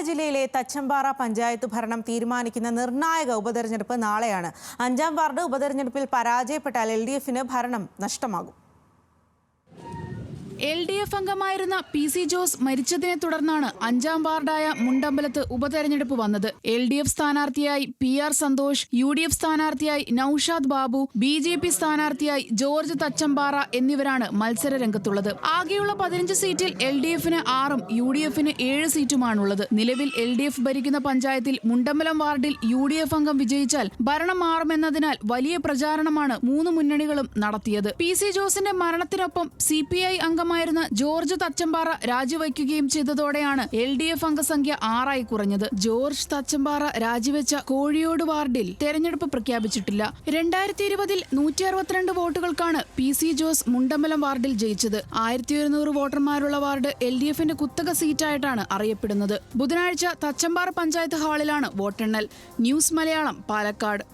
പാലക്കാട് ജില്ലയിലെ തച്ചമ്പാറ പഞ്ചായത്ത് ഭരണം തീരുമാനിക്കുന്ന നിർണായക ഉപതെരഞ്ഞെടുപ്പ് നാളെയാണ്. അഞ്ചാം വാർഡ് ഉപതെരഞ്ഞെടുപ്പിൽ പരാജയപ്പെട്ടാൽ എൽ ഭരണം നഷ്ടമാകും. എൽ ഡി എഫ് അംഗമായിരുന്ന പി സി ജോസ് മരിച്ചതിനെ തുടർന്നാണ് അഞ്ചാം വാർഡായ മുണ്ടമ്പലത്ത് ഉപതെരഞ്ഞെടുപ്പ് വന്നത്. എൽ ഡി എഫ് സ്ഥാനാർത്ഥിയായി P R Santhosh U D F സ്ഥാനാർത്ഥിയായി Noushad Babu B J P സ്ഥാനാർത്ഥിയായി ജോർജ് തച്ചമ്പാറ എന്നിവരാണ് മത്സര രംഗത്തുള്ളത് ആകെയുള്ള പതിനഞ്ച് സീറ്റിൽ എൽ ഡി എഫിന് ആറും യു ഡി എഫിന് ഏഴ് സീറ്റുമാണുള്ളത്. നിലവിൽ എൽ ഡി എഫ് ഭരിക്കുന്ന പഞ്ചായത്തിൽ മുണ്ടമ്പലം വാർഡിൽ യു ഡി എഫ് അംഗം വിജയിച്ചാൽ ഭരണം മാറുമെന്നതിനാൽ വലിയ പ്രചാരണമാണ് മൂന്ന് മുന്നണികളും നടത്തിയത്. പി സി ജോസിന്റെ മരണത്തിനൊപ്പം സി പി ഐ അംഗമായിരുന്ന ജോർജ് തച്ചമ്പാറ രാജിവയ്ക്കുകയും ചെയ്തതോടെയാണ് എൽ ഡി എഫ് അംഗസംഖ്യ ആറായി കുറഞ്ഞത്. ജോർജ് തച്ചമ്പാറ രാജിവെച്ച കോഴിയോട് വാർഡിൽ തെരഞ്ഞെടുപ്പ് പ്രഖ്യാപിച്ചിട്ടില്ല. രണ്ടായിരത്തി ഇരുപതിൽ നൂറ്റി അറുപത്തിരണ്ട് വോട്ടുകൾക്കാണ് പി സി ജോസ് മുണ്ടമ്പലം വാർഡിൽ ജയിച്ചത്. ആയിരത്തി ഒരുന്നൂറ് വോട്ടർമാരുള്ള വാർഡ് എൽ ഡി എഫിന്റെ കുത്തക സീറ്റായിട്ടാണ് അറിയപ്പെടുന്നത്. ബുധനാഴ്ച തച്ചമ്പാറ പഞ്ചായത്ത് ഹാളിലാണ് വോട്ടെണ്ണൽ. ന്യൂസ് മലയാളം പാലക്കാട്.